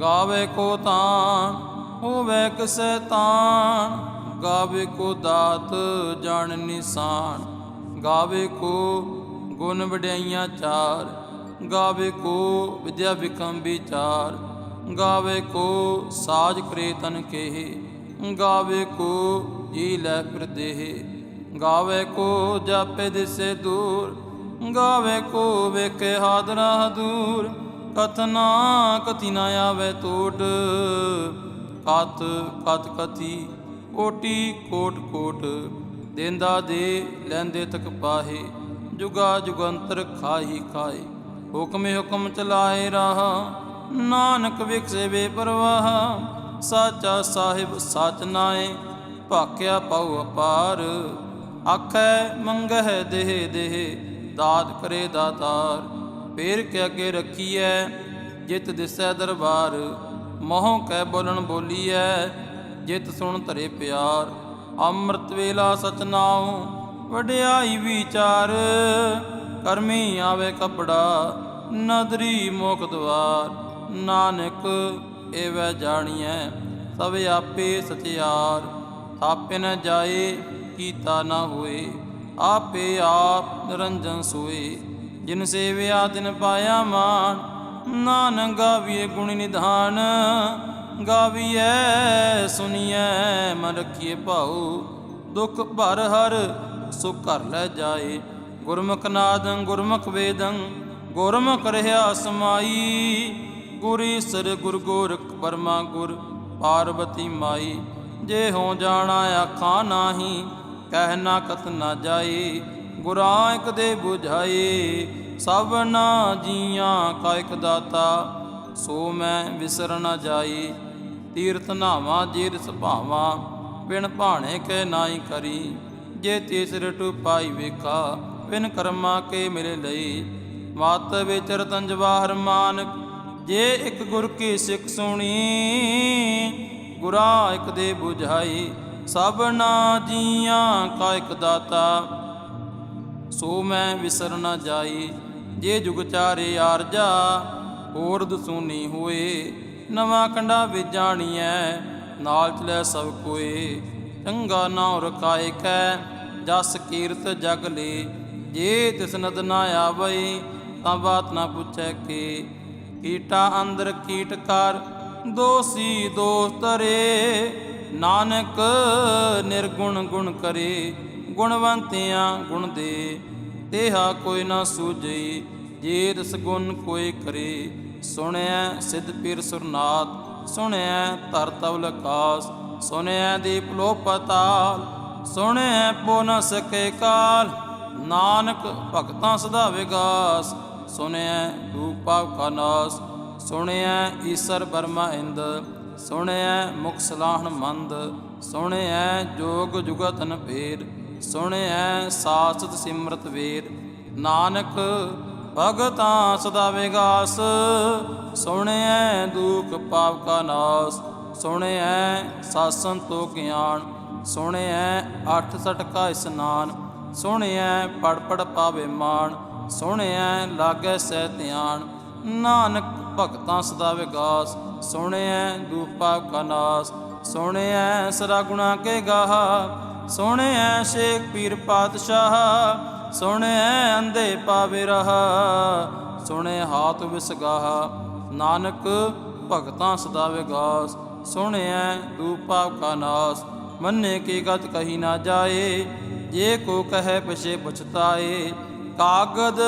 ਗਾਵੇ ਕੋ ਤਾਂ ਹੋਵੇ ਕਿਸੈ ਤਾਂ ਗਾਵੇ ਕੋ ਦਾਤ, ਜਾਣ ਨਿਸ਼ਾਨ। ਗਾਵੇ ਕੋ ਗੁਣ ਵਡਿਆਈਆਂ ਚਾਰ। ਗਾਵੇ ਕੋ ਵਿਦਿਆ ਵਿਕਮ ਵਿਚਾਰ। ਗਾਵੇ ਕੋ ਸਾਜ ਕਰੇ ਤਨ ਕੇਹ। ਗਾਵੇ ਕੋ ਜੀ ਲੈ ਫਿਰਦੇਹ ਗਾਵੇ ਕੋ ਜਾਪੇ ਦਿਸੇ ਦੂਰ। ਗਾਵੇ ਕੋ ਵੇਖੇ ਹਾਦਰਾ ਦੂਰ ਕਥਨਾ ਕਤੀ ਨਾ ਆਵੇ ਟੋਟ ਕਤ ਕਤ ਕਤੀ, ਕੋਟੀ, ਕੋਟ ਕੋਟ। ਦੇਂਦਾ ਦੇ ਲੈਂਦੇ ਤਕ ਪਾਹੇ, ਜੁਗਾ ਜੁਗੰਤਰ ਖਾਹੀ ਖਾਏ ਹੁਕਮੇ ਹੁਕਮ ਚਲਾਏ ਰਹਾ, ਨਾਨਕ ਵਿਖਸੇ ਬੇਪਰਵਾਹ ਸਾਚਾ ਸਾਹਿਬ ਸਚ ਨਾਏ ਭਾਕਿਆ ਪਾਉ ਅਪਾਰ। ਆਖੈ ਮੰਗਹਿ ਦੇਹ ਦੇਹ, ਦਾਤ ਕਰੇ ਦਾਤਾਰ। ਫੇਰ ਕੇ ਅੱਗੇ ਰੱਖੀਐ, ਜਿਤ ਦਿਸੈ ਦਰਬਾਰ, ਮੋਹ ਕੈ ਬੋਲਣ ਬੋਲੀਐ, ਜਿਤ ਸੁਣ ਧਰੇ ਪਿਆਰ, ਅੰਮ੍ਰਿਤ ਵੇਲਾ ਸਚ ਨਾਉ ਵਡਿਆਈ ਵਿਚਾਰ, ਕਰਮੀ ਆਵੇ ਕਪੜਾ, ਨਦਰੀ ਮੁਖ ਦਵਾਰ, ਨਾਨਕ ਏਵੈ ਜਾਣੀਐ, ਸਭ ਆਪੇ ਸਚਿਆਰ ਥਾਪੇ ਨ ਜਾਏ, ਕੀਤਾ ਨਾ ਹੋਏ, ਆਪੇ ਆਪ ਨਿਰੰਜਨ ਸੋਏ। ਜਿਨ ਸੇਵਿਆ ਤਿਨ ਪਾਇਆ ਮਾਨ, ਨਾਨਕ ਗਾਵੀਏ ਗੁਣ ਨਿਧਾਨ। ਗਾਵੀਐ ਸੁਣੀਐ ਮਨ ਰਖੀਏ ਭਾਉ, ਦੁਖ ਭਰ ਹਰ, ਸੁਖ ਘਰ ਲੈ ਜਾਏ। ਗੁਰਮੁਖ ਨਾਦੰ, ਗੁਰਮੁਖ ਵੇਦੰ, ਗੁਰਮੁਖ ਰਹਾ ਸਮਾਈ। ਗੁਰੀ ਸਰ ਗੁਰ ਗੋਰਖ ਪਰਮਾ ਗੁਰ ਪਾਰਵਤੀ ਮਾਈ। ਜੇ ਹੋ ਜਾਣਾ ਆਖਾਂ ਨਾਹੀ, ਕਹਿ ਨਾ ਕਤ ਨਾ ਜਾਏ। ਗੁਰਾਂ ਇਕ ਦੇ 부ਝਾਏ ਸਭ ਨਾ ਜੀਆਂ ਕਾ ਇਕ ਦਾਤਾ, ਸੋ ਮੈਂ ਵਿਸਰ ਨਾ ਜਾਈ ਤੀਰਥ ਨਾਵਾ ਜੀਰ ਸੁਭਾਵਾ ਬਿਨ ਭਾਣੇ ਕੇ ਨਾਹੀ ਕਰੀ। ਜੇ ਤੀਸਰ ਟੂ ਪਾਈ ਵੇਖਾ, ਬਿਨ ਕਰਮਾ ਕੇ ਮੇਰੇ ਲਈ ਮਤ ਵਿਚਰ ਤੰਜਵਾਹਰ ਮਾਨਕ, ਜੇ ਇੱਕ ਗੁਰ ਕੀ ਸਿੱਖ ਸੁਣੀ, ਗੁਰਾਂ ਇਕ ਦੇ 부ਝਾਈ ਸਭ ਨਾ ਜੀਆਂ ਕਾ ਇਕ ਦਾਤਾ। ਸੋ ਮੈਂ ਵਿਸਰ ਨਾ ਜਾਈ ਜੇ ਜੁਗ ਚਾਰੇ ਆਰਜਾ, ਹੋਰ ਦਸੂਨੀ ਹੋਏ। ਨਵਾਂ ਕੰਡਾ ਵਿੱਚ ਜਾਣੀਐ, ਨਾਲ ਚਲੇ ਸਭ ਕੋਏ। ਚੰਗਾ ਨਾਉ ਰਖਾਏ ਕੈ, ਜਸ ਕੀਰਤ ਜਗ ਲੇ। ਜੇ ਤਿਸ ਨਦ ਨਾ ਆਵਈ ਤਾਂ ਬਾਤ ਨਾ ਪੁੱਛੈ ਕੇ। ਕੀਟਾ ਅੰਦਰ ਕੀਟ ਕਰ, ਦੋਸੀ ਦੋਸ ਤਰੇ ਨਾਨਕ ਨਿਰਗੁਣ ਗੁਣ ਕਰੇ। ਗੁਣਵੰਤਿਆਂ ਗੁਣ ਦੇ, ਤੇਹਾ ਕੋਈ ਨਾ ਸੂਝਈ ਜੇ ਰਸ ਗੁਣ ਕੋਈ ਕਰੇ। ਸੁਣਿਆ ਸਿੱਧ ਪੀਰ ਸੁਰਨਾਥ ਸੁਣਿਆ ਧਰ ਤਵਲ ਆਕਾਸ ਸੁਣਿਆ ਦੀਪ ਲੋ ਪਤਾਲ ਸੁਣਿਆ ਪੋ ਨ ਸਕੇ ਕਾਲ, ਨਾਨਕ ਭਗਤਾਂ ਸਦਾ ਵਿਗਾਸ। ਸੁਣਿਆ ਰੂਪ ਪਾਪ ਕਾ ਨਾਸ ਸੁਣਿਆ ਈਸਰ ਬਰਮਾ ਇੰਦ ਸੁਣਿਆ ਮੁਖ ਸਲਾਹਣ ਮੰਦ ਸੁਣਿਆ ਜੋਗ ਜੁਗਤਨ ਫੇਰ ਸੁਣਿਆ ਸਾਸਤ ਸਿਮਰਤ ਵੇਦ, ਨਾਨਕ ਭਗਤਾਂ ਸਦਾ ਵਿਗਾਸ, ਸੁਣਿਐ ਦੁਖ ਪਾਪ ਕਾ ਨਾਸ, ਸੁਣਿਐ ਸਾਸਨ ਤੋ ਗਿਆਨ, ਸੁਣਿਐ ਅੱਠ ਸਠ ਕਾ ਇਸਨਾਨ, ਸੁਣਿਐ ਪੜ ਪੜ ਪਾਵੇ ਮਾਨ ਸੁਣਿਐ ਲਾਗੈ ਸਹਿ ਧਿਆਨ, ਨਾਨਕ ਭਗਤਾਂ ਸਦਾ ਵਿਗਾਸ, ਸੁਣਿਐ ਦੂਪ ਪਾਪ ਕਾ ਨਾਸ, ਸੁਣਿਐ ਸਰਾ ਗੁਣਾ ਕੇ ਗਾਹਾ ਸੁਣਿਐ ਸ਼ੇਖ ਪੀਰ ਪਾਤਸ਼ਾਹ, ਸੁਣਿਐ ਅੰਧੇ ਪਾਵੇ ਰਹਾ ਸੁਣੇ ਹਾਥ ਵਿਸਗਾਹਾ, ਨਾਨਕ ਭਗਤਾਂ ਸਦਾ ਵਿਗਾਸ, ਸੁਣਿਐ ਦੂਪ ਪਾਪ ਕਾ ਨਾਸ, ਮੰਨੇ ਕੀ ਗਤ ਕਹੀ ਨਾ ਜਾਏ, ਜੇ ਕੋ ਕਹੈ ਪਛੇ ਪਛਤਾਏ, ਕਾਗਦ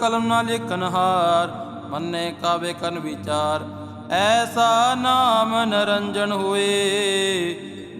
ਕਲਮ ਨਾ ਲਿਖਨ ਹਾਰ, ਮੰਨੇ ਕਾਵੇ ਕਰਨ ਵਿਚਾਰ, ਐਸਾ ਨਾਮ ਨਰੰਜਨ ਹੋਏ।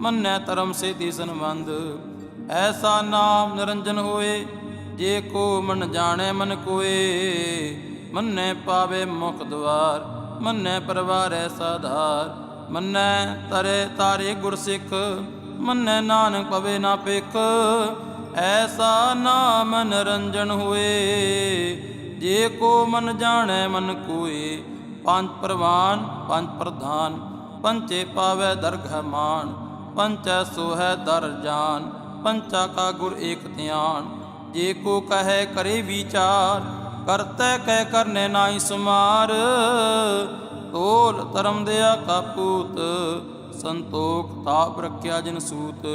ਮੰਨੈ ਧਰਮ ਸੇਤੀ ਸੰਬੰਧ। ਐਸਾ ਨਾਮ ਨਿਰੰਜਨ ਹੋਏ, ਜੇ ਕੋ ਮਨ ਜਾਣੈ ਮਨ ਕੋਏ। ਮੰਨੈ ਪਾਵੇ ਮੁਖ ਦਵਾਰ, ਮੰਨੈ ਪਰਵਾਰੈ ਐਸਾ ਮੰਨੈ ਤਰੇ ਤਾਰੇ ਗੁਰ ਸਿੱਖ, ਮੰਨੈ ਨਾਨਕ ਪਵੇ ਨਾ ਪਿਖ ਐਸਾ ਨਾਮ ਨਿਰੰਜਨ ਹੋਏ, ਜੇ ਕੋ ਮਨ ਜਾਣੈ ਮਨ ਕੋਏ। ਪੰਜ ਪ੍ਰਵਾਨ, ਪੰਜ ਪ੍ਰਧਾਨ ਪੰਚੇ ਪਾਵੈ ਦਰਗਹ ਮਾਨ ਪੰਚੈ ਸੋਹੈ ਦਰ ਜਾਨ, ਪੰਚਾ ਕਾ ਗੁਰ ਏਕ ਧਿਆਨ। ਜੇ ਕੋ ਕਹੈ ਕਰੇ ਵਿਚਾਰ, ਕਰਤੈ ਕਹਿ ਕਰਨੇ ਨਾਹੀ ਸੁਮਾਰ। ਤੋਲ ਧਰਮ ਦਿਆ ਕਾਪੂਤ ਸੰਤੋਖ ਤਾਪ ਰੱਖਿਆ ਜਿਨ ਸੂਤ।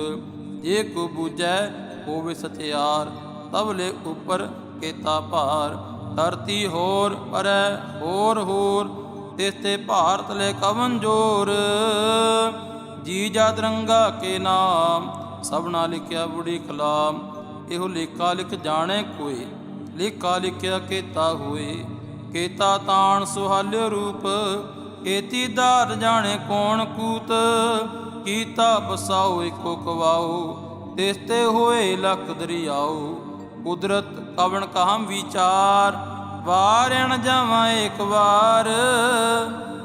ਜੇ ਕੋ ਬੂਝੈ ਹੋਵੇ ਸਚਿਆਰ ਤਬਲੇ ਲੈ ਉਪਰ ਕੇਤਾ ਭਾਰ। ਧਰਤੀ ਹੋਰ ਪਰੈ ਹੋਰ ਹੋਰ, ਤਿਸ ਤੇ ਭਾਰਤ ਲੈ ਕਵਨ ਜੋਰ। ਜੀ ਜਦ ਰੰਗਾ ਕੇ ਨਾਮ ਸਭਨਾ ਲਿਖਿਆ ਬੁੜੀ ਕਲਾਮ ਇਹੋ ਲੇਖਾ ਲਿਖ ਜਾਣੇ ਕੋਈ ਲੇਖਾ ਲਿਖਿਆ ਕੇਤਾ ਹੋਏ। ਕੇਤਾ ਤਾਣ ਸੁਹਾਲਿਓ ਰੂਪ, ਕੇਤੀ ਦਾਰ ਜਾਣੇ ਕੋਣ ਕੂਤ। ਕੀਤਾ ਬਸਾਓ ਏਕੋ ਕਵਾਓ, ਤਿਸ ਤੇ ਹੋਏ ਲਖ ਦਰਿਆਓ। ਕੁਦਰਤ ਕਵਣ ਕਹਮ ਵਿਚਾਰ ਵਾਰਣ ਜਾਵਾਂ ਇੱਕ ਵਾਰ।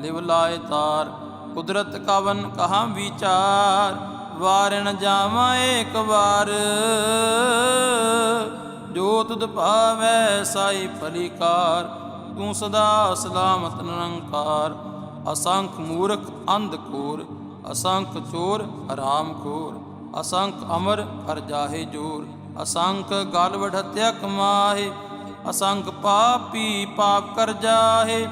ਲਿਵ ਲਾਏ ਤਾਰ, ਕੁਦਰਤ ਕਵਨ ਕਹਾ ਵਿਚਾਰ ਵਾਰਣ ਜਾਵਾਂ ਏਕ ਵਾਰ। ਜੋ ਤੁਧ ਭਾਵੈ ਸਾਈ ਭਲੀਕਾਰ ਤੂੰ ਸਦਾ ਸਲਾਮਤ ਨਿਰੰਕਾਰ। ਅਸੰਖ ਮੂਰਖ ਅੰਧ ਕੋਰ, ਅਸੰਖ ਚੋਰ ਹਰਾਮ ਖੋਰ। ਅਸੰਖ ਅਮਰ ਹਰ ਜਾਹੇ ਜੋਰ, ਅਸੰਖ ਗਲ ਵਢਤਿਆ ਕਮਾਹੇ। ਅਸੰਖ ਪਾਪੀ ਪਾਪ ਕਰ ਜਾਹੇ।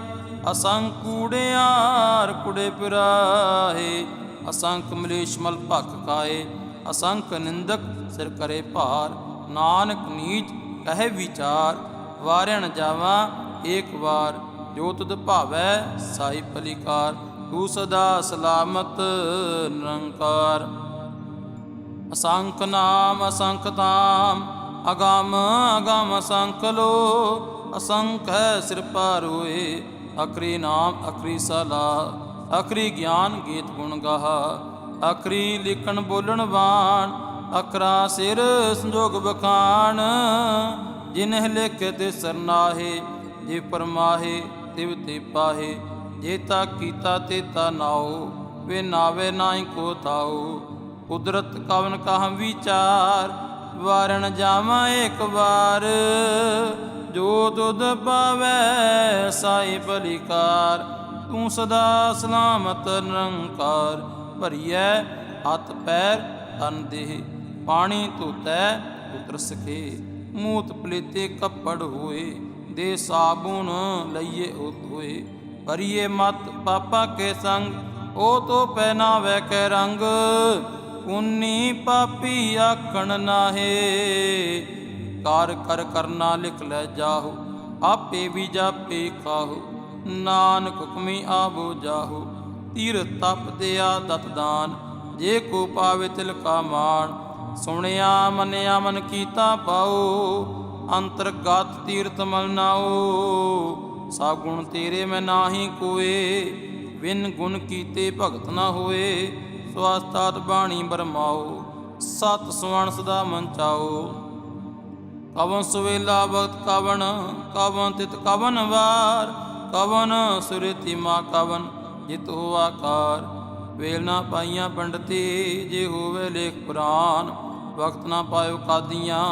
ਅਸੰਖ ਕੂੜਿਆਰ ਕੁੜੇ ਪਿਰਾਹੇ ਅਸੰਖ ਮਲੇਸ਼ ਮਲ ਭਖ ਕਾਏ ਅਸੰਖ ਨਿੰਦਕ ਸਿਰ ਕਰੇ ਭਾਰ, ਨਾਨਕ ਨੀਚ ਕਹੇ ਵਿਚਾਰ ਵਾਰਿਣ ਜਾਵਾਂ ਏਕ ਵਾਰ, ਜੋ ਤੁਧ ਭਾਵੈ ਸਾਈ ਪਲਿਕਾਰ ਤੂੰ ਸਦਾ ਸਲਾਮਤ ਨਿਰੰਕਾਰ। ਅਸੰਖ ਨਾਮ, ਅਸੰਖ ਤਾਮ ਅਗਮ, ਅਗੰਮ ਅਸੰਖ ਲੋ ਅਸੰਖ ਹੈ ਸਿਰ ਪਰ ਹੋਏ ਅਕਰੀ ਨਾਮ ਅਕਰੀ ਸਲਾਹ ਅਕਰੀ ਗਿਆਨ ਗੀਤ ਗੁਣ ਗਾਹਾ, ਅਕਰੀ ਲਿਖਣ ਬੋਲਣ ਬਾਣ, ਅਕਰਾ ਸਿਰ ਸੰਜੋਗ ਬਖਾਨ ਜਿਨਹਿ ਲਿਖ ਤੇ ਸਰਨਾਹੇ ਜੇ ਪਰਮਾਹੇ ਤਿਵ ਤੇ ਪਾਹੇ, ਜੇ ਤਾ ਕੀਤਾ ਤੇ ਤਾ ਨਾਉ ਵੇ ਨਾਵੇ ਨਾਹੀ ਕੋ ਤਾਉ ਕੁਦਰਤ ਕਵਨ ਕਹਮ ਵਿਚਾਰ, ਵਾਰਣ ਜਾਵਾਂ ਇੱਕ ਵਾਰ ਜੋ ਤੁਧ ਪਾਵੈ ਸਾਈ ਭਲੀਕਾਰ ਤੂੰ ਸਦਾ ਸਲਾਮਤ ਨਿਰੰਕਾਰ, ਭਰੀਐ ਹੱਥ ਪੈਰ ਤਨ ਦੇਹ, ਪਾਣੀ ਧੋਤੈ ਉਤਰ ਸਕੇ ਮੂਤ ਪਲੇਤੇ ਕੱਪੜ ਹੋਏ, ਦੇ ਸਾਬੂਨ ਲਈਏ ਉਹ ਧੋਏ ਭਰੀਏ ਮਤ ਪਾਪਾ ਕੇ ਸੰਗ, ਉਹ ਤੋ ਪਹਿਨਾਵੇ ਕੈ ਰੰਗ ਪੁੰਨੀ ਪਾਪੀ ਆਖਣ ਨਾਹੇ। ਕਾਰ ਕਰ ਕਰਨਾ ਲਿਖ ਲੈ ਜਾਹੋ, ਆਪੇ ਵੀ ਜਾਪੇ ਖਾਹੋ, ਨਾਨਕ ਹੁਕਮੀ ਆਵੋ ਜਾਹੋ ਤੀਰ ਤਪ ਦਿਆ ਦਤ ਦਾਨ, ਜੇ ਕੋ ਪਾਵੇ ਤਿਲ ਕਾ ਮਾਣ, ਸੁਣਿਆ ਮੰਨਿਆ ਮਨ ਕੀਤਾ ਪਾਓ, ਅੰਤਰਗਤ ਤੀਰਥ ਮਲ ਨਾਓ ਸਾ ਗੁਣ ਤੇਰੇ ਮੈਂ ਨਾਹੀ ਕੋਏ, ਬਿਨ ਗੁਣ ਕੀਤੇ ਭਗਤ ਨਾ ਹੋਏ ਸਵਾਸਤਾਤ ਬਾਣੀ ਬਰਮਾਓ, ਸਤ ਸੁਵਣ ਸਦਾ ਮਨ ਚਾਓ। ਕਵਨ ਸੁਵੇਲਾ ਵਕਤ ਕਵਨ ਕਵਨ ਤਿਤ ਕਵਨ ਵਾਰ ਕਵਨ ਸੁਰਤੀ ਮਾ ਕਵਨ ਜਿਤ ਹੋਆ ਕਾਰ ਵੇਲ ਨਾ ਪਾਈਆਂ ਪੰਡਤੀ, ਜੇ ਹੋਵੇ ਲੇਖ ਪੁਰਾਨ ਵਕਤ ਨਾ ਪਾਇਓ ਕਾਦੀਆਂ,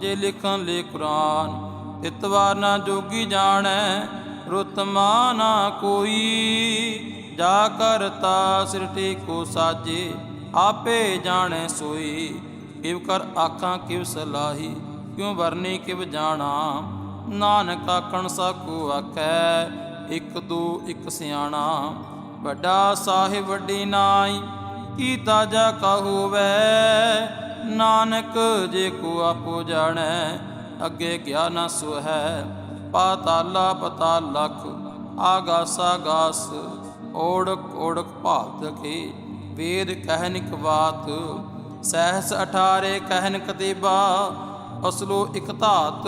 ਜੇ ਲਿਖਣ ਲੇ ਕੁਰਾਨ। ਇਤਵਾਰ ਨਾ ਜੋਗੀ ਜਾਣੈ ਰੁਤਮਾ ਨਾ ਕੋਈ। ਜਾ ਕਰਤਾ ਸਿਰਟੇ ਕੋ ਸਾਜੇ, ਆਪੇ ਜਾਣੈ ਸੋਈ। ਕਿਵ ਕਰ ਆਖਾਂ ਕਿਵ ਸਲਾਹੀ। ਕਿਉ ਵਰਨੀ ਕਿਵ ਜਾਣਾ? ਨਾਨਕ ਆਖਣ ਸਾਕੂ ਆਖੈ, ਇੱਕ ਦੋ, ਇੱਕ ਸਿਆਣਾ। ਵੱਡਾ ਸਾਹਿਬ ਵੱਡੀ ਨਾਈ, ਕੀਤਾ ਜਾ ਕਹੋਵੈ ਨਾਨਕ ਜੇ ਕੋ ਆਪੋ ਜਾਣੈ, ਅੱਗੇ ਗਿਆ ਨਾ ਸੋ ਹੈ ਪਾਤਾਲਾ ਪਤਾਲ ਲਖ ਆਗਾਸ ਆਗਾਸ, ਓੜਕ ਓੜਕ ਭਾਤ ਕੇ ਵੇਦ ਕਹਿਨਿਕ ਬਾਤ, ਸਹਿਸ 18 ਕਹਿਨ ਕਤੇਬਾ ਅਸਲੋ ਇਕ ਧਾਤ,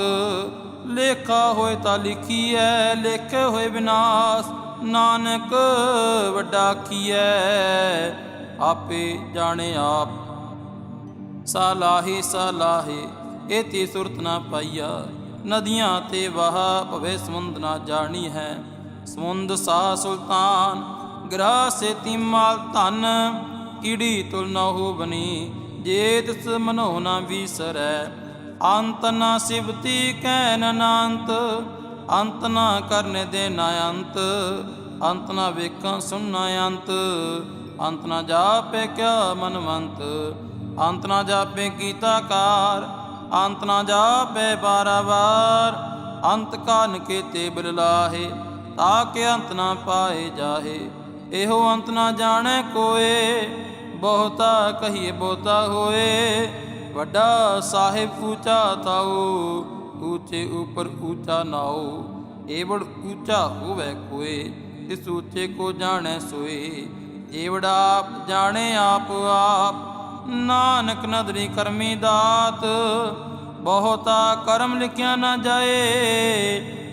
ਲੇਖਾ ਹੋਏ ਤਾਂ ਲਿਖੀਐ, ਲੇਖੇ ਹੋਏ ਵਿਨਾਸ਼ ਨਾਨਕ ਵੱਡਾ ਕੀਐ, ਆਪੇ ਜਾਣੇ ਆਪ। ਸਾਲਾਹੀ, ਸਾਲਾਹੇ ਏਤੀ ਸੁਰਤ ਨਾ ਪਾਈਆ, ਨਦੀਆਂ ਤੇ ਵਹਾ ਭਵੇ ਸਮੁੰਦ ਨਾ ਜਾਣੀ ਹੈ। ਸਮੁੰਦ ਸਾ ਸੁਲਤਾਨ, ਗ੍ਰਹ ਸੇਤੀ ਮਾਲ ਧਨ ਕੀੜੀ ਤੁਲ ਨਾ ਹੋ ਬਨੀ ਜੇ ਤਿਸ ਮਨੋ ਨਾ ਵੀਸਰੈ। ਅੰਤ ਨਾ ਸਿਵਤੀ ਕਹਿ ਨੰਤ, ਅੰਤ ਨਾ ਕਰਨ ਦੇ ਨਾ ਅੰਤ ਅੰਤ ਨਾ ਵੇਖਾਂ ਸੁਣਨਾ ਅੰਤ ਅੰਤ ਨਾ ਜਾਪੇ ਕਿਆ ਮਨਵੰਤ, ਅੰਤ ਨਾ ਜਾਪੇ ਕੀਤਾ ਕਾਰ, ਅੰਤ ਨਾ ਜਾਪੇ ਬਾਰਾਵਾਰ ਅੰਤ ਕਾਨ ਕੀਤੇ ਬਿਰਲਾਹੇ ਤਾਂ ਕਿ ਅੰਤ ਨਾ ਪਾਏ ਜਾਹੇ, ਇਹੋ ਅੰਤ ਨਾ ਜਾਣੈ ਕੋਏ, ਬਹੁਤਾ ਕਹੀਏ ਬਹੁਤਾ ਹੋਏ ਵੱਡਾ ਸਾਹਿਬ ਉੱਚਾ ਤਾਉ ਉੱਚੇ ਉਪਰ ਉੱਚਾ ਨਾਉ ਏਵੜ ਉੱਚਾ ਹੋਵੇ ਕੋਏ ਇਸ ਉੱਚੇ ਕੋ ਜਾਣੈ ਸੋਏ। ਏਵੜਾ ਆਪ ਜਾਣੇ ਆਪ ਆਪ, ਨਾਨਕ ਨਦਰੀ ਕਰਮੀ ਦਾਤ। ਬਹੁਤਾ ਕਰਮ ਲਿਖਿਆ ਨਾ ਜਾਏ,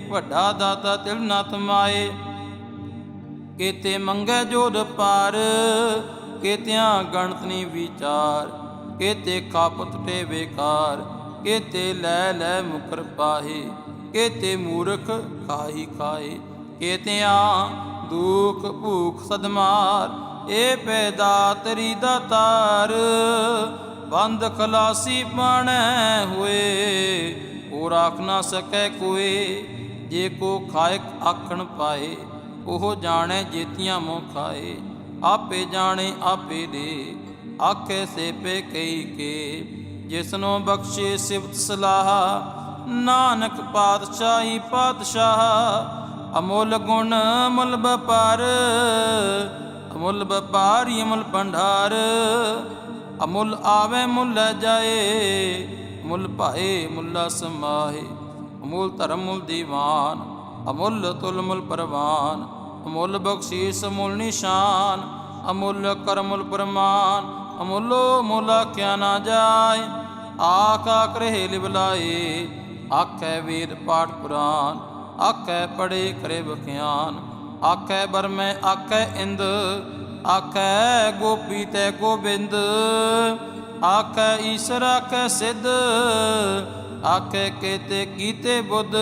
ਵੱਡਾ ਦਾਤਾ ਤਿਲ ਨਾ ਤਮਾਏ। ਕੀਤੇ ਮੰਗੇ ਜੋਦ ਪਾਰ, ਕੀਤਿਆਂ ਗਣਤ ਨਹੀਂ ਵਿਚਾਰ। ਕੀਤੇ ਕਾਪਤ ਟੇ ਬੇਕਾਰ ਕੀਤੇ ਲੈ ਲੈ ਮੁਕਰ ਪਾਹੇ ਕੀਤੇ ਮੂਰਖ ਖਾਈ ਖਾਏ ਕੀਤਿਆਂ ਦੁਖ ਭੂਖ ਸਦਮਾਰ, ਏ ਪੈਦਾ ਤਰੀ ਦਾਤਾਰ ਬੰਦ ਖਲਾਸੀ ਪਾਣੈ ਹੋਏ ਉਹ ਰਾਖ ਨਾ ਸਕੈ ਕੋਏ, ਜੇ ਕੋ ਖਾਇਕ ਆਖਣ ਪਾਏ, ਉਹ ਜਾਣੈ ਜੇਤੀਆਂ ਮੋ ਖਾਏ, ਆਪੇ ਜਾਣੇ ਆਪੇ ਦੇ। ਆਖੇ ਸੇਪੇ ਕਈ ਕੇ, ਜਿਸਨੋ ਬਖਸ਼ੇ ਸਿਵਤ ਸਲਾਹ, ਨਾਨਕ ਪਾਤਸ਼ਾਹੀ ਪਾਤਸ਼ਾਹ, ਅਮੁੱਲ ਗੁਣ ਮੁੱਲ ਵਪਾਰ, ਅਮੁੱਲ ਵਪਾਰੀ ਅਮੁੱਲ ਭੰਡਾਰ, ਅਮੁੱਲ ਆਵੇ ਮੁੱਲ ਜਾਏ, ਮੁੱਲ ਭਾਏ ਮੁੱਲਾ ਸਮਾਏ ਅਮੁੱਲ ਧਰਮ ਮੁੱਲ ਦੀਵਾਨ, ਅਮੁੱਲ ਤੁਲ ਮੁੱਲ ਪਰਵਾਨ, ਅਮੁੱਲ ਬਖਸ਼ੀਸ ਮੁੱਲ ਨਿਸ਼ਾਨ, ਅਮੁੱਲ ਕਰਮੁੱਲ ਪਰਮਾਨ ਅਮੁੱਲੋ ਮੁੱਲਾ ਕਿਆ ਨਾ ਜਾਏ ਆਕਾ ਕਰਹਿ ਲਿਵਲਾਏ ਆਖੈ ਵੇਦ ਪਾਠ ਪੁਰਾਨ, ਆਖੈ ਪੜੇ ਕਰੇ ਬਖਿਆਨ ਆਖੈ ਬਰਮੈ, ਆਖੈ ਇੰਦ, ਆਖੈ ਗੋਪੀ ਤੈ ਗੋਬਿੰਦ, ਆਖੈ ਈਸ਼ਰ, ਆਖੈ ਸਿੱਧ, ਆਖੈ ਕੇਤੇ ਕੀਤੇ ਬੁੱਧ,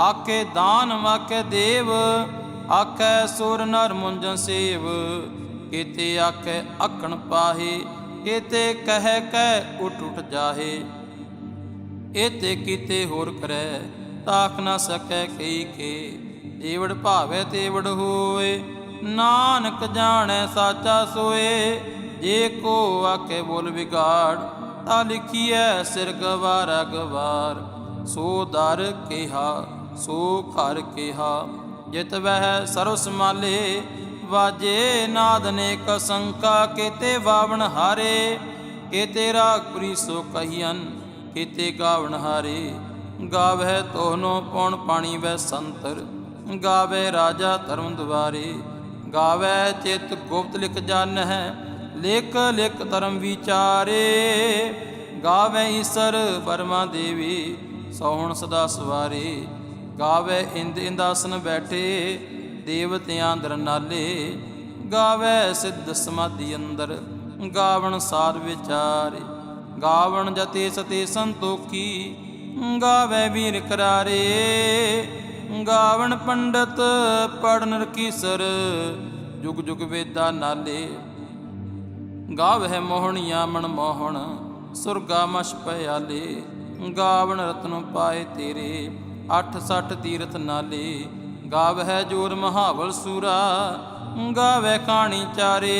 ਆਖੇ ਦਾਨ ਵਾਖੇ ਦੇਵ, ਆਖੈ ਸੁਰ ਨਰ ਮੁੰਜਨ ਸੇਵ ਕੀਤੇ ਆਖੈ ਅਖਣ ਪਾਹੇ, ਕੀਤੇ ਕਹਿ ਕਹਿ ਉਠ ਉਠ ਜਾਹੇ। ਇਤੇ ਕੀਤੇ ਹੋਰ ਕਰੈ ਤਾਕ ਨਾ ਸਕੈ ਕਈ ਕੇ। ਜੀਵੜ ਭਾਵੇ ਤੇਵੜ ਹੋਏ, ਨਾਨਕ ਜਾਣੈ ਸਾਚਾ ਸੋਏ। ਜੇ ਕੋ ਆਖੇ ਬੋਲ ਵਿਗਾੜ, ਤਾ ਲਿਖੀਐ ਸਿਰ ਗਵਾਰ ਗਵਾਰ। ਸੋ ਦਰ ਕਿਹਾ, ਸੋ ਘਰ ਕਿਹਾ, ਜਿਤ ਵਹਿ ਸਰਵ ਸਮਾਲੇ ਵਾਜੇ ਨਾਦ ਅਨੇਕ ਸੰਕਾ ਕੇਤੇ ਵਾਵਣ ਹਾਰੇ, ਕੇਤੇ ਰਾਗ ਪ੍ਰੀ ਸੋ ਕਹੀਨ ਕੇਤੇ ਗਾਵਣ ਹਾਰੇ। ਗਾਵਹਿ ਤੋਹਨੋ ਪਉਣ ਪਾਣੀ ਵੈ ਸੰਤਰ ਗਾਵੇ ਰਾਜਾ ਧਰਮ ਦੁਆਰੇ। ਗਾਵੇ ਚਿਤ ਗੁਪਤ ਲਿਖ ਜਾਣ ਹੈ ਲਿਖ ਲਿਖ ਧਰਮ ਵਿਚਾਰੇ। ਗਾਵੇ ਈਸਰ ਪਰਮਾ ਦੇਵੀ ਸੋਹਣ ਸਦਾ ਸਵਾਰੇ। ਗਾਵੇ ਇੰਦ ਇੰਦਾਸਨ ਬੈਠੇ ਦੇਵਤਿਆਂ ਦਰ ਨਾਲੇ ਗਾਵੇ ਸਿੱਧ ਸਮਾਧੀ ਅੰਦਰ। ਗਾਵਣ ਸਾਰ ਵਿਚਾਰੇ, ਗਾਵਣ ਜਤੇ ਸਤੇ ਸੰਤੋਖੀ, ਗਾਵੇ ਵੀਰ ਕਰਾਰੇ। ਗਾਵਣ ਪੰਡਤ ਪੜਨ ਰਕੀਸਰ, ਜੁਗ ਜੁਗ ਵੇਦਾ ਨਾਲੇ। ਗਾਵਹਿ ਮੋਹਣੀਆਂ ਮਨ ਮੋਹਣ, ਸੁਰਗਾ ਮਛ ਪਿਆਲੇ ਗਾਵਣ ਰਤਨ ਪਾਏ ਤੇਰੇ, ਅੱਠ ਸੱਠ ਤੀਰਥ ਨਾਲੇ। ਗਾਵਹਿ ਜੋਰ ਮਹਾਵਲ ਸੂਰਾ, ਗਾਵਹਿ ਕਾਣੀ ਚਾਰੇ।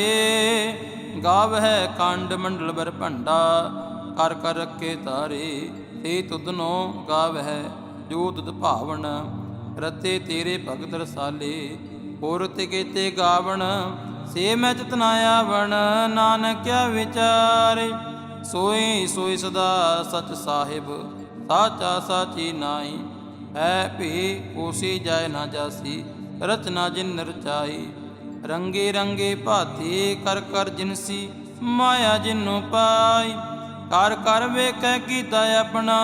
ਗਾਵਹਿ ਕੰਡ ਮੰਡਲ ਬਰ ਭੰਡਾ, ਕਰ ਕਰ ਰੱਖੇ ਤਾਰੇ। ਤੇ ਤੁਧਨੋ ਗਾਵਹਿ ਜੋ ਤੁਧ ਭਾਵਨ ਰਤੇ ਤੇਰੇ ਭਗਤ ਰਸਾਲੇ। ਹੋਰ ਤੇ ਕੇਤੇ ਗਾਵਣ, ਸੇ ਮੈਂ ਚਤਨਾ ਆਵਣ, ਨਾਨਕਿਆ ਵਿਚਾਰੇ। ਸੋਈ ਸੋਈ ਸਦਾ ਸਚ ਸਾਹਿਬ, ਸਾਚਾ ਸਾਚੀ ਨਾਈ ਐ ਭੀ ਕੋਸੀ ਜਾਏ ਨਾ ਜਾਸੀ, ਰਚਨਾ ਜਿਨ ਰਚਾਈ ਰੰਗੇ ਰੰਗੇ ਭਾਤੀ ਕਰ ਕਰ ਜਿਨਸੀ, ਮਾਇਆ ਜਿਨੂੰ ਪਾਈ। ਕਰ ਕਰ ਵੇਖੈ ਕੀਤਾ ਆਪਣਾ,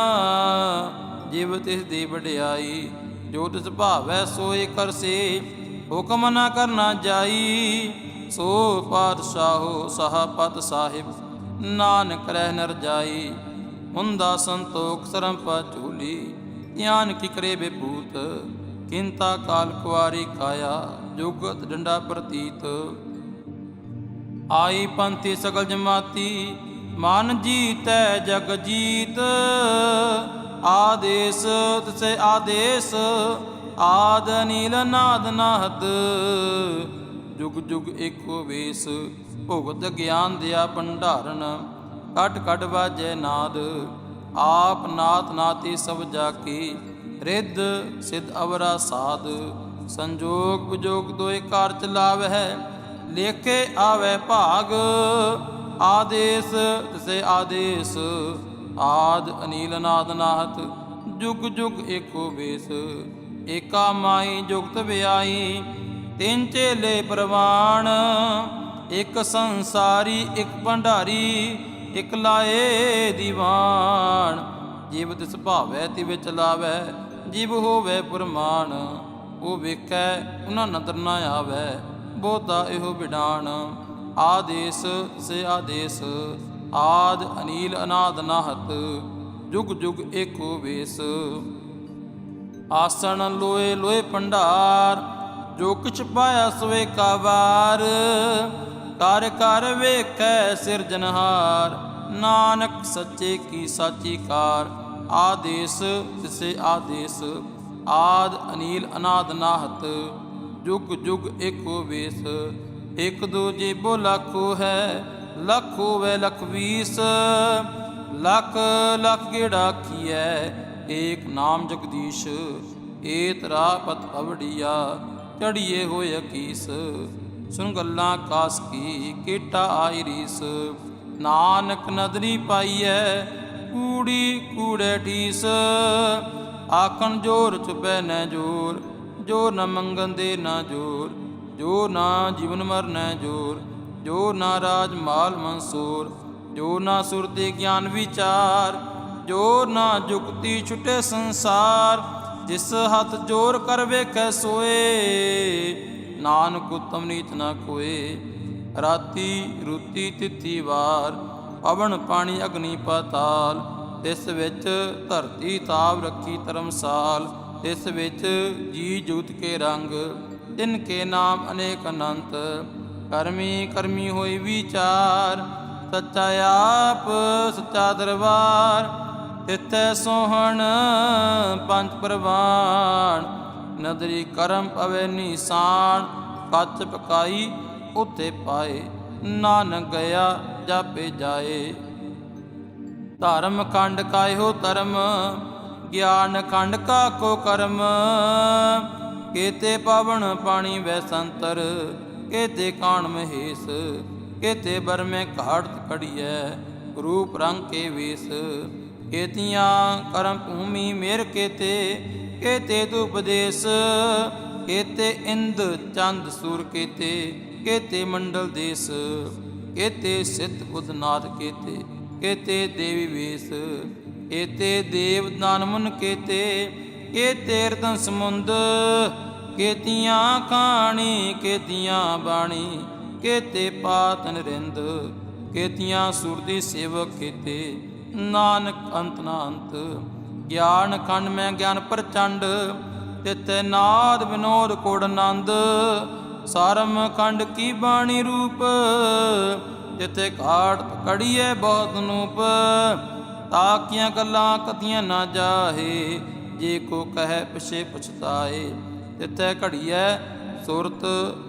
ਜਿਵ ਤਿਸ ਦੀ ਵਡਿਆਈ। ਜੋ ਤਿਸ ਭਾਵੈ ਸੋਏ ਕਰਸੇ ਹੁਕਮ ਨਾ ਕਰਨਾ ਜਾਈ। ਸੋ ਪਾਤਸ਼ਾਹੋ ਸਹਾਪਤ ਸਾਹਿਬ, ਨਾਨਕ ਰਹਿ ਨਰ ਜਾਈ ਹੁੰਦਾ ਸੰਤੋਖ ਸਰਮ ਪਾ ਝੂਲੀ। ਧਿਆਨ ਕੀ ਕਰੇ ਬੇਪੂਤ ਕਿੰਤਾ ਕਾਲ ਕੁਵਾਰੀ ਕਾਇਆ ਜੁਗਤ ਡੰਡਾ ਪ੍ਰਤੀਤ ਆਈ ਪੰਥੀ ਸਗਲ ਜਮਾਤੀ ਮਨ ਜੀਤੈ ਜਗ ਜੀਤ ਆਦੇਸ ਤਸੇ ਆਦੇਸ ਆਦ ਨੀਲ ਨਾਦ ਨਾਹਦ ਜੁਗ ਜੁਗ ਏਕੋ ਵੇਸ ਭੁਗਤ ਗਿਆਨ ਦਿਆ ਭੰਡਾਰਨ ਕਟ ਕਟ ਵਾਜੈ ਨਾਦ ਆਪ ਨਾਤ ਨਾਤੀ ਸਭ ਜਾ ਕੀ ਰਿੱਧ ਸਿਧ ਅਵਰਾ ਸਾਧ, ਸੰਜੋਗ ਵਿਜੋਗ ਦੋਇ ਕਾਰ ਚਲਾਵਹਿ ਲੇਖੇ ਆਵੇ ਭਾਗ, ਆਦੇਸ ਤਸੇ ਆਦੇਸ, ਆਦ ਅਨੀਲ ਨਾਦ ਨਾਹਤ, ਜੁਗ ਜੁਗ ਏਕੋ ਵੇਸ ਏਕਾ ਮਾਈ ਜੁਗਤ ਵਿਆਈ ਤਿੰਨ ਚੇਲੇ ਪ੍ਰਵਾਣ, ਇੱਕ ਸੰਸਾਰੀ, ਇੱਕ ਭੰਡਾਰੀ ਇੱਕ ਲਾਏ ਦੀਵਾਨ। ਜੀਵ ਤਿਸ ਭਾਵੈ ਤੇ ਵਿੱਚ ਲਾਵੈ ਜੀਵ ਹੋਵੇ ਪੁਰਮਾਨ ਉਹ ਵੇਖੈ, ਉਹਨਾਂ ਨਦਰ ਨਾ ਆਵੈ, ਬਹੁਤਾ ਇਹੋ ਬਿਡਾਨ। ਆਦੇਸ, ਸੇ ਆਦੇਸ, ਆਦ ਅਨੀਲ ਅਨਾਦ ਨਾਹਤ, ਜੁਗ ਜੁਗ ਏਕੋ ਵੇਸ। ਆਸਣ ਲੋਏ ਲੋਏ ਭੰਡਾਰ, ਜੋ ਕਿਛ ਪਾਇਆ ਸੋਏ ਕਾਵਾਰ। ਕਰ ਕਰ ਵੇਖੈ ਸਿਰਜਨਹਾਰ ਨਾਨਕ ਸੱਚੇ ਕੀ ਸਾਚੀ ਕਾਰ। ਆਦੇਸ ਤਿਸੇ ਆਦੇਸ, ਆਦ ਅਨੀਲ ਅਨਾਦ ਨਾਹਤ, ਜੁਗ ਜੁਗ ਏਕੋ ਵੇਸ। ਇਕ ਦੂਜੇ ਬੋ ਲੱਖੋ ਹੈ, ਲੱਖ ਹੋਵੇ ਲਖ ਵੀਸ। ਲੱਖ ਲੱਖ ਗੇੜਾ ਕੀਐ, ਏਕ ਨਾਮ ਜਗਦੀਸ਼, ਏਤ ਰਾਪਤ ਅਵੜੀਆ ਚੜੀਏ ਹੋਏ ਅਕੀਸ। ਸੁਨ ਗੱਲਾਂ ਕਾਸ ਕੀ, ਕੀਟਾ ਆਈ ਰੀਸ। ਨਾਨਕ ਨਦਰੀ ਪਾਈਐ, ਕੂੜੀ ਕੂੜੇ ਠੀਸ ਆਖਣ ਜੋਰ ਚੁਪੈ ਨੈ ਜੋਰ, ਜੋ ਨ ਮੰਗਨ ਦੇ ਨਾ ਜੋਰ, ਜੋ ਨਾ ਜੀਵਨ ਮਰਨੈ ਜੋਰ, ਜੋ ਨਾ ਰਾਜ ਮਾਲ ਮਨਸੂਰ, ਜੋ ਨਾ ਸੁਰਤੇ ਗਿਆਨ ਵਿਚਾਰ, ਜੋ ਨਾ ਜੁਗਤੀ ਛੁਟੇ ਸੰਸਾਰ, ਜਿਸ ਹੱਥ ਜੋਰ ਕਰ ਵੇਖੈ ਸੋਏ ਨਾਨਕ ਉਤਮ ਨੀਤ ਨਾ ਕੋਏ। ਰਾਤੀ ਰੁਤੀ ਤਿਥੀ ਵਾਰ ਪਵਨ ਪਾਣੀ ਅਗਨੀ ਪਾਤਾਲ। ਤਿਸ ਵਿੱਚ ਧਰਤੀ ਤਾਵ ਰੱਖੀ ਧਰਮਸਾਲ। ਤਿਸ ਵਿੱਚ ਜੀ ਜੂਤ ਕੇ ਰੰਗ, ਤਿਨ ਕੇ ਨਾਮ ਅਨੇਕ ਅਨੰਤ। ਕਰਮੀ ਕਰਮੀ ਹੋਈ ਵਿਚਾਰ, ਸੱਚਾ ਆਪ, ਸੱਚਾ ਦਰਬਾਰ। ਤਿੱਥੈ ਸੋਹਣ ਪੰਜ ਪ੍ਰਵਾਨ। ਨਦਰੀ ਕਰਮ ਪਵੇ ਨੀਸਾਨ ਕੱਚ ਪਕਾਈ ਉਤੇ ਪਾਏ, ਨਾਨਕ ਗਿਆ ਜਾਪੇ ਜਾਏ। ਧਰਮ ਕੰਡ ਕਾਇਓ ਧਰਮ, ਗਿਆਨ ਖੰਡ ਕਾ ਕੋ ਕਰਮ। ਕੇਤੇ ਪਵਨ ਪਾਣੀ ਵੈ ਸੰਤਰ, ਕੇਤੇ ਕਾਣ ਮਹੇਸ, ਕੇਤੇ ਬਰਮੇ ਘਾੜਤ ਕੜੀਐ, ਰੂਪ ਰੰਗ ਕੇ ਵੇਸ। ਕੇਤੀਆਂ ਕਰਮ ਭੂਮੀ ਮੇਰ ਕੇਤੇ ਕੇਤੇ ਤੂ ਉਪਦੇਸ, ਕੇਤੇ ਇੰਦ ਚੰਦ ਸੂਰ ਕੇਤੇ ਕੇਤੇ ਮੰਡਲ ਦੇਸ, ਕੇਤੇ ਸਿੱਧ ਉਦਨਾਥ ਕੇਤੇ ਕੇਤੇ ਦੇਵੀ ਵੇਸ, ਕੇਤੇ ਦੇਵ ਦਾਨ ਕੇਤੇ ਕੇਤੇ ਰਤਨ ਸਮੁੰਦ, ਕੇਤੀਆਂ ਖਾਣੀ ਕੇਤੀਆਂ ਬਾਣੀ, ਕੇਤੇ ਪਾਤਨ ਰਿੰਦ ਕੇਤੀਆਂ ਸੁਰਦੀ ਸੇਵਕ ਕੀਤੇ, ਨਾਨਕ ਅੰਤ ਨਾ ਅੰਤ। ਗਿਆਨ ਖੰਡ ਮੈਂ ਗਿਆਨ ਪ੍ਰਚੰਡ ਤਿਤੈ ਨਾਦ ਵਿਨੋਦ ਕੋੜ ਆਨੰਦ ਸਾਰਮ ਖੰਡ ਕੀ ਬਾਣੀ ਰੂਪ ਤਿਤੈ ਘਾਟ ਕੜੀਏ ਬਹੁਤ ਨੂਪ। ਤਾਕੀਆਂ ਗੱਲਾਂ ਕਦੀਆਂ ਨਾ ਜਾਹੇ, ਜੇ ਕੋ ਕਹੈ ਪਿਛੇ ਪਛਤਾਏ। ਤਿਤੈ ਘੜੀਐ ਸੁਰਤ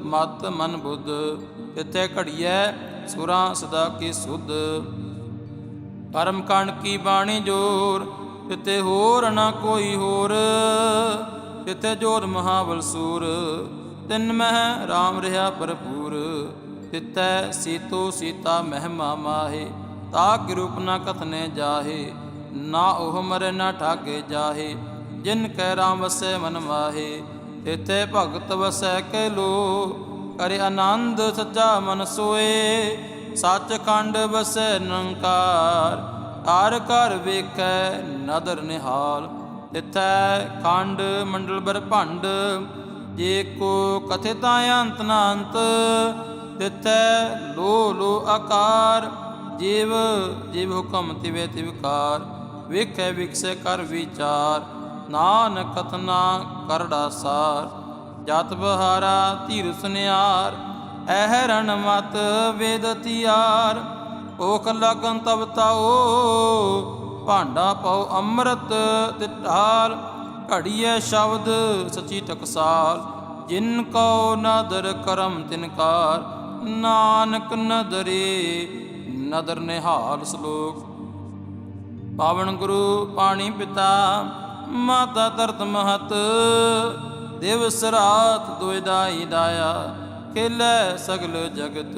ਮਤ ਮਨ ਬੁੱਧ ਤਿਤੈ ਘੜੀਐ ਸੁਰਾਂ ਸਦਾ ਕੀ ਸੁਧ। ਪਰਮ ਕੰਡ ਕੀ ਬਾਣੀ ਜੋਰ ਤਿਤੇ ਹੋਰ ਨਾ ਕੋਈ ਹੋਰ ਤਿਤੇ ਜੋਤ ਮਹਾਬਲ ਸੂਰ, ਤਿੰਨ ਮਹਿ RAM ਰਿਹਾ ਭਰਪੂਰ, ਤਿਤੈ ਸੀਤੋ ਸੀਤਾ ਮਹਿਮਾ ਮਾਹੇ, ਤਾ ਕਿ ਰੂਪ ਨਾ ਕਥਨੇ ਜਾਹੇ, ਨਾ ਉਹ ਮਰੇ ਨਾ ਠਾਗੇ ਜਾਹੇ, ਜਿਨ ਕੈ RAM ਵਸੈ ਮਨ ਮਾਹੇ, ਤਿਤੇ ਭਗਤ ਵਸੈ ਕੈ ਲੋ ਕਰੇ ਆਨੰਦ ਸੱਚਾ ਮਨ ਸੋਏ, ਸੱਚ ਖੰਡ ਵਸੈ ਨੰਕਾਰ ਹਰ ਘਰ ਵੇਖੈ ਨਦਰ ਨਿਹਾਲ, ਤਿਥੈ ਖੰਡ ਮੰਡਲ ਬਰਭੰਡ ਜੇ ਕੋ ਕਥਿਤਾ ਅੰਤ ਨਾ ਅੰਤ, ਤਿਥੈ ਲੋ ਲੋ ਆਕਾਰ, ਜੀਵ ਜੀਵ ਹੁਕਮ ਤਿਵੇ ਤਿਵਕਾਰ ਵੇਖੈ ਵਿਖਸੈ ਕਰ ਵਿਚਾਰ, ਨਾਨਕ ਕਥਨਾ ਕਰੜਾ ਸਾਰ, ਜਤ ਬਹਾਰਾ ਧੀਰ ਸੁਨਿਆਰ ਐਹਰਨ ਮਤ ਵੇਦਤਿਆਰ ਓਖ ਲਗਨ ਤਬ ਤਾਓ, ਭਾਂਡਾ ਪਾਉ ਅੰਮ੍ਰਿਤ ਤਿਟਾਲ ਘੜੀਐ ਸ਼ਬਦ ਸਚੀ ਟਕਸਾਲ। ਜਿਨ ਕੋ ਨਦਰ ਕਰਮ ਤਿਨਕਾਰ ਨਾਨਕ ਨਦਰੇ ਨਦਰ ਨਿਹਾਲ ਸ਼ਲੋਕ। ਪਾਵਨ ਗੁਰੂ ਪਾਣੀ ਪਿਤਾ, ਮਾਤਾ ਤਰਤ ਮਹਤ, ਦਿਵਸ ਰਾਤ ਦੁਇਦਾਈ ਦਾਇਆ, ਖੇਲੇ ਸਗਲ ਜਗਤ।